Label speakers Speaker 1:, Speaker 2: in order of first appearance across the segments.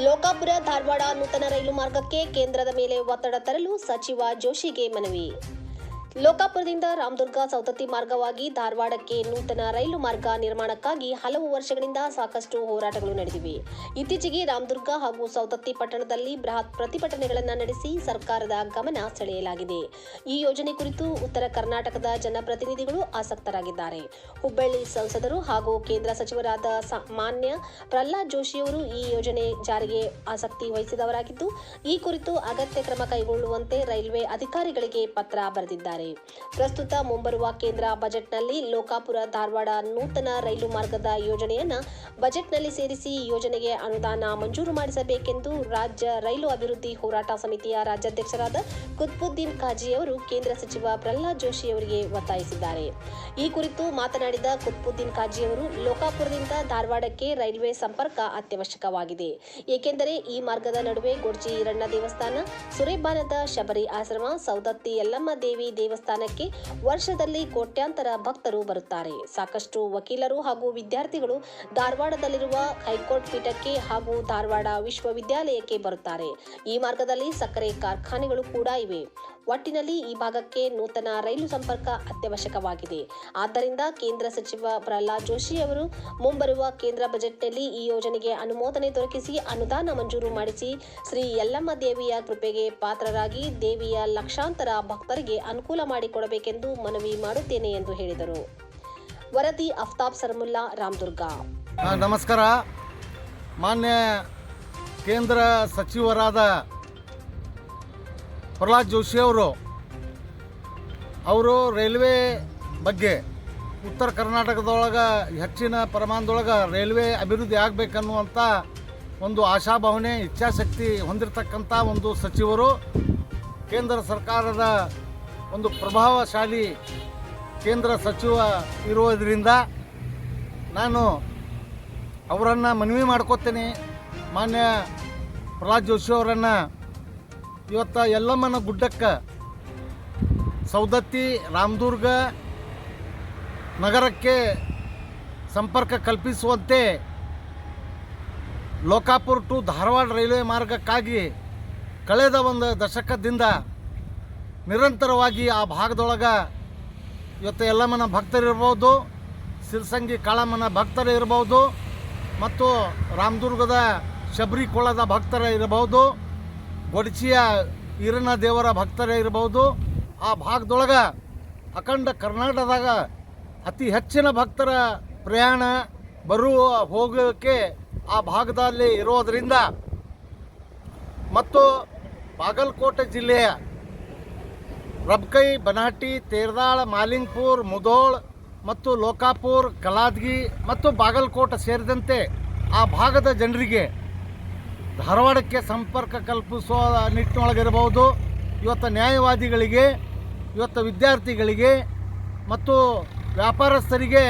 Speaker 1: ಲೋಕಾಪುರ ಧಾರವಾಡ ನೂತನ ರೈಲು ಮಾರ್ಗಕ್ಕೆ ಕೇಂದ್ರದ ಮೇಲೆ ಒತ್ತಡ ತರಲು ಸಚಿವ ಜೋಶಿಗೆ ಮನವಿ. ಲೋಕಾಪುರದಿಂದ ರಾಮದುರ್ಗ ಸೌತತ್ತಿ ಮಾರ್ಗವಾಗಿ ಧಾರವಾಡಕ್ಕೆ ನೂತನ ರೈಲು ಮಾರ್ಗ ನಿರ್ಮಾಣಕ್ಕಾಗಿ ಹಲವು ವರ್ಷಗಳಿಂದ ಸಾಕಷ್ಟು ಹೋರಾಟಗಳು ನಡೆದಿವೆ. ಇತ್ತೀಚೆಗೆ ರಾಮದುರ್ಗ ಹಾಗೂ ಸೌತತ್ತಿ ಪಟ್ಟಣದಲ್ಲಿ ಬೃಹತ್ ಪ್ರತಿಭಟನೆಗಳನ್ನು ನಡೆಸಿ ಸರ್ಕಾರದ ಗಮನ ಸೆಳೆಯಲಾಗಿದೆ. ಈ ಯೋಜನೆ ಕುರಿತು ಉತ್ತರ ಕರ್ನಾಟಕದ ಜನಪ್ರತಿನಿಧಿಗಳು ಆಸಕ್ತರಾಗಿದ್ದಾರೆ. ಹುಬ್ಬಳ್ಳಿ ಸಂಸದರು ಹಾಗೂ ಕೇಂದ್ರ ಸಚಿವರಾದ ಮಾನ್ಯ ಪ್ರಹ್ಲಾದ್ ಜೋಶಿಯವರು ಈ ಯೋಜನೆ ಜಾರಿಗೆ ಆಸಕ್ತಿ ವಹಿಸಿದವರಾಗಿದ್ದು, ಈ ಕುರಿತು ಅಗತ್ಯ ಕ್ರಮ ಕೈಗೊಳ್ಳುವಂತೆ ರೈಲ್ವೆ ಅಧಿಕಾರಿಗಳಿಗೆ ಪತ್ರ ಬರೆದಿದ್ದಾರೆ. ಪ್ರಸ್ತುತ ಮುಂಬರುವ ಕೇಂದ್ರ ಬಜೆಟ್ನಲ್ಲಿ ಲೋಕಾಪುರ, ಧಾರವಾಡ ನೂತನ ರೈಲು ಮಾರ್ಗದ ಯೋಜನೆಯನ್ನು ಬಜೆಟ್ನಲ್ಲಿ ಸೇರಿಸಿ ಯೋಜನೆಗೆ ಅನುದಾನ ಮಂಜೂರು ಮಾಡಿಸಬೇಕೆಂದು ರಾಜ್ಯ ರೈಲು ಅಭಿವೃದ್ಧಿ ಹೋರಾಟ ಸಮಿತಿಯ ರಾಜ್ಯಾಧ್ಯಕ್ಷರಾದ ಕುತ್ಬುದ್ದೀನ್ ಕಾಜಿಯವರು ಕೇಂದ್ರ ಸಚಿವ ಪ್ರಹ್ಲಾದ್ ಜೋಶಿ ಅವರಿಗೆ ಒತ್ತಾಯಿಸಿದ್ದಾರೆ. ಈ ಕುರಿತು ಮಾತನಾಡಿದ ಕುತ್ಬುದ್ದೀನ್ ಕಾಜಿಯವರು ಲೋಕಾಪುರದಿಂದ ಧಾರವಾಡಕ್ಕೆ ರೈಲ್ವೆ ಸಂಪರ್ಕ ಅತ್ಯವಶ್ಯಕವಾಗಿದೆ. ಏಕೆಂದರೆ ಈ ಮಾರ್ಗದ ನಡುವೆ ಗೊಡ್ಜಿ ಈರಣ್ಣ ದೇವಸ್ಥಾನ, ಸುರೇಬಾನದ ಶಬರಿ ಆಶ್ರಮ, ಸೌದತ್ತಿ ಯಲ್ಲಮ್ಮ ದೇವಿ ದೇವಸ್ಥಾನಕ್ಕೆ ವರ್ಷದಲ್ಲಿ ಕೋಟ್ಯಾಂತರ ಭಕ್ತರು ಬರುತ್ತಾರೆ. ಸಾಕಷ್ಟು ವಕೀಲರು ಹಾಗೂ ವಿದ್ಯಾರ್ಥಿಗಳು ಧಾರವಾಡದಲ್ಲಿರುವ ಹೈಕೋರ್ಟ್ ಪೀಠಕ್ಕೆ ಹಾಗೂ ಧಾರವಾಡ ವಿಶ್ವವಿದ್ಯಾಲಯಕ್ಕೆ ಬರುತ್ತಾರೆ. ಈ ಮಾರ್ಗದಲ್ಲಿ ಸಕ್ಕರೆ ಕಾರ್ಖಾನೆಗಳು ಕೂಡ ಇವೆ. ಒಟ್ಟಿನಲ್ಲಿ ಈ ಭಾಗಕ್ಕೆ ನೂತನ ರೈಲು ಸಂಪರ್ಕ ಅತ್ಯವಶ್ಯಕವಾಗಿದೆ. ಆದ್ದರಿಂದ ಕೇಂದ್ರ ಸಚಿವ ಪ್ರಹ್ಲಾದ್ ಜೋಶಿ ಅವರು ಮುಂಬರುವ ಕೇಂದ್ರ ಬಜೆಟ್ನಲ್ಲಿ ಈ ಯೋಜನೆಗೆ ಅನುಮೋದನೆ ದೊರಕಿಸಿ ಅನುದಾನ ಮಂಜೂರು ಮಾಡಿಸಿ, ಶ್ರೀ ಯಲ್ಲಮ್ಮ ದೇವಿಯ ಕೃಪೆಗೆ ಪಾತ್ರರಾಗಿ ದೇವಿಯ ಲಕ್ಷಾಂತರ ಭಕ್ತರಿಗೆ ಅನುಕೂಲ ಮಾಡಿಕೊಡಬೇಕೆಂದು ಮನವಿ ಮಾಡುತ್ತೇನೆ ಎಂದು ಹೇಳಿದರು. ವರದಿ ಅಫ್ತಾಬ್ ಸರ್ಮುಲ್ಲಾ, ರಾಮದುರ್ಗ.
Speaker 2: ನಮಸ್ಕಾರ. ಮಾನ್ಯ ಕೇಂದ್ರ ಸಚಿವರಾದ ಪ್ರಹ್ಲಾದ್ ಜೋಶಿ ಅವರು ಅವರು ರೈಲ್ವೆ ಬಗ್ಗೆ ಉತ್ತರ ಕರ್ನಾಟಕದೊಳಗೆ ಹೆಚ್ಚಿನ ಪ್ರಮಾಣದೊಳಗೆ ರೈಲ್ವೆ ಅಭಿವೃದ್ಧಿ ಆಗಬೇಕನ್ನುವಂಥ ಒಂದು ಆಶಾಭಾವನೆ, ಇಚ್ಛಾಶಕ್ತಿ ಹೊಂದಿರತಕ್ಕಂಥ ಒಂದು ಸಚಿವರು, ಕೇಂದ್ರ ಸರ್ಕಾರದ ಒಂದು ಪ್ರಭಾವಶಾಲಿ ಕೇಂದ್ರ ಸಚಿವ ಇರುವುದರಿಂದ ನಾನು ಅವರನ್ನು ಮನವಿ ಮಾಡ್ಕೋತೇನೆ. ಮಾನ್ಯ ಪ್ರಹ್ಲಾದ್ ಜೋಶಿ ಅವರನ್ನು ಇವತ್ತು ಯಲ್ಲಮ್ಮನ ಗುಡ್ಡಕ್ಕೆ ಸೌದತ್ತಿ, ರಾಮದುರ್ಗ ನಗರಕ್ಕೆ ಸಂಪರ್ಕ ಕಲ್ಪಿಸುವಂತೆ ಲೋಕಾಪುರ್ ಟು ಧಾರವಾಡ ರೈಲ್ವೆ ಮಾರ್ಗಕ್ಕಾಗಿ ಕಳೆದ ಒಂದು ದಶಕದಿಂದ ನಿರಂತರವಾಗಿ ಆ ಭಾಗದೊಳಗೆ ಇವತ್ತು ಯಲ್ಲಮ್ಮನ ಭಕ್ತರಿರ್ಬೋದು ಸಿಲ್ಸಂಗಿ ಕಾಳಮ್ಮನ ಭಕ್ತರು ಇರ್ಬೋದು ಮತ್ತು ರಾಮದುರ್ಗದ ಶಬರಿಕೊಳದ ಭಕ್ತರ ಇರಬಹುದು ಗೊಡಚಿಯ ಈರಣ್ಣ ದೇವರ ಭಕ್ತರೇ ಇರಬಹುದು. ಆ ಭಾಗದೊಳಗೆ ಅಖಂಡ ಕರ್ನಾಟಕದಾಗ ಅತಿ ಹೆಚ್ಚಿನ ಭಕ್ತರ ಪ್ರಯಾಣ ಬರುವ ಹೋಗೋಕ್ಕೆ ಆ ಭಾಗದಲ್ಲಿ ಇರೋದರಿಂದ ಮತ್ತು ಬಾಗಲಕೋಟೆ ಜಿಲ್ಲೆಯ ರಬ್ಕೈ, ಬನಾಟಿ, ತೇರ್ದಾಳ, ಮಾಲಿಂಗ್ಪುರ್ ಮುಧೋಳ್ ಮತ್ತು ಲೋಕಾಪುರ್, ಕಲಾದ್ಗಿ ಮತ್ತು ಬಾಗಲಕೋಟೆ ಸೇರಿದಂತೆ ಆ ಭಾಗದ ಜನರಿಗೆ ಧಾರವಾಡಕ್ಕೆ ಸಂಪರ್ಕ ಕಲ್ಪಿಸುವ ನಿಟ್ಟಿನೊಳಗಿರಬಹುದು. ಇವತ್ತು ನ್ಯಾಯವಾದಿಗಳಿಗೆ, ಇವತ್ತು ವಿದ್ಯಾರ್ಥಿಗಳಿಗೆ ಮತ್ತು ವ್ಯಾಪಾರಸ್ಥರಿಗೆ,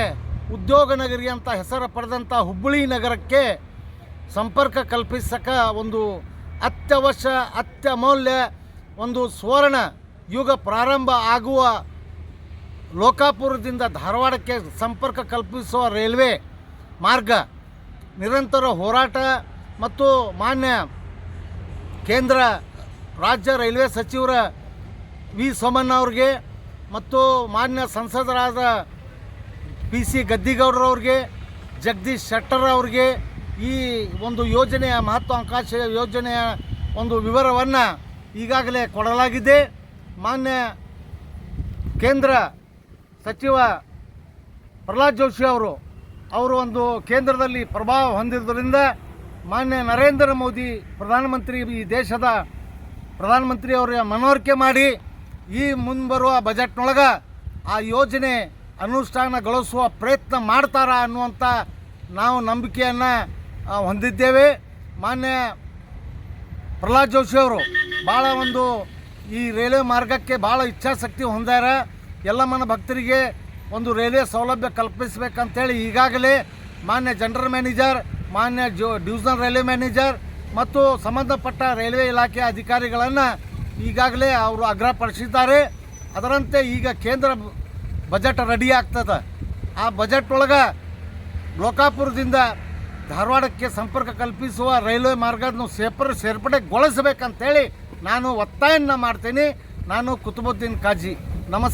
Speaker 2: ಉದ್ಯೋಗ ನಗರಿ ಅಂತ ಹೆಸರು ಪಡೆದಂಥ ಹುಬ್ಬಳ್ಳಿ ನಗರಕ್ಕೆ ಸಂಪರ್ಕ ಕಲ್ಪಿಸಕ ಒಂದು ಅತ್ಯವಶ್ಯ ಅತ್ಯಮೌಲ್ಯ ಒಂದು ಸುವರ್ಣ ಯುಗ ಪ್ರಾರಂಭ ಆಗುವ ಲೋಕಾಪುರದಿಂದ ಧಾರವಾಡಕ್ಕೆ ಸಂಪರ್ಕ ಕಲ್ಪಿಸುವ ರೈಲ್ವೆ ಮಾರ್ಗ. ನಿರಂತರ ಹೋರಾಟ ಮತ್ತು ಮಾನ್ಯ ಕೇಂದ್ರ ರಾಜ್ಯ ರೈಲ್ವೆ ಸಚಿವರ ವಿ. ಸೋಮಣ್ಣ ಅವ್ರಿಗೆ ಮತ್ತು ಮಾನ್ಯ ಸಂಸದರಾದ ಪಿ. ಸಿ. ಗದ್ದಿಗೌಡರವ್ರಿಗೆ ಜಗದೀಶ್ ಶೆಟ್ಟರ್ ಅವ್ರಿಗೆ ಈ ಒಂದು ಯೋಜನೆಯ ಮಹತ್ವಾಕಾಂಕ್ಷೆ ಯೋಜನೆಯ ಒಂದು ವಿವರವನ್ನು ಈಗಾಗಲೇ ಕೊಡಲಾಗಿದೆ. ಮಾನ್ಯ ಕೇಂದ್ರ ಸಚಿವ ಪ್ರಹ್ಲಾದ್ ಜೋಶಿ ಅವರು ಅವರು ಒಂದು ಕೇಂದ್ರದಲ್ಲಿ ಪ್ರಭಾವ ಹೊಂದಿದ್ದರಿಂದ ಮಾನ್ಯ ನರೇಂದ್ರ ಮೋದಿ ಪ್ರಧಾನಮಂತ್ರಿ ಈ ದೇಶದ ಪ್ರಧಾನಮಂತ್ರಿ ಅವರ ಮನವರಿಕೆ ಮಾಡಿ ಈ ಮುಂಬರುವ ಬಜೆಟ್ನೊಳಗೆ ಆ ಯೋಜನೆ ಅನುಷ್ಠಾನಗೊಳಿಸುವ ಪ್ರಯತ್ನ ಮಾಡ್ತಾರ ಅನ್ನುವಂಥ ನಾವು ನಂಬಿಕೆಯನ್ನು ಹೊಂದಿದ್ದೇವೆ. ಮಾನ್ಯ ಪ್ರಹ್ಲಾದ್ ಜೋಶಿ ಅವರು ಭಾಳ ಒಂದು ಈ ರೈಲ್ವೆ ಮಾರ್ಗಕ್ಕೆ ಭಾಳ ಇಚ್ಛಾಶಕ್ತಿ ಹೊಂದಾರ. ಎಲ್ಲಮ್ಮನ ಭಕ್ತರಿಗೆ ಒಂದು ರೈಲ್ವೆ ಸೌಲಭ್ಯ ಕಲ್ಪಿಸಬೇಕಂತೇಳಿ ಈಗಾಗಲೇ ಮಾನ್ಯ ಜನರಲ್ ಮ್ಯಾನೇಜರ್ ಮಾನ್ಯ ಜೋ ಡಿವಿಷನಲ್ ರೈಲ್ವೆ ಮ್ಯಾನೇಜರ್ ಮತ್ತು ಸಂಬಂಧಪಟ್ಟ ರೈಲ್ವೆ ಇಲಾಖೆ ಅಧಿಕಾರಿಗಳನ್ನು ಈಗಾಗಲೇ ಅವರು ಆಗ್ರಹಪಡಿಸಿದ್ದಾರೆ ಅದರಂತೆ ಈಗ ಕೇಂದ್ರ ಬಜೆಟ್ ರೆಡಿ ಆಗ್ತದೆ. ಆ ಬಜೆಟ್ ಒಳಗೆ ಲೋಕಾಪುರದಿಂದ ಧಾರವಾಡಕ್ಕೆ ಸಂಪರ್ಕ ಕಲ್ಪಿಸುವ ರೈಲ್ವೆ ಮಾರ್ಗವನ್ನು ಸೇರ್ಪಡೆ ಸೇರ್ಪಡೆಗೊಳಿಸಬೇಕಂತೇಳಿ ನಾನು ಒತ್ತಾಯನ ಮಾಡ್ತೀನಿ. ನಾನು ಕುತುಬುದ್ದೀನ್ ಕಾಜಿ. ನಮಸ್ಕಾರ.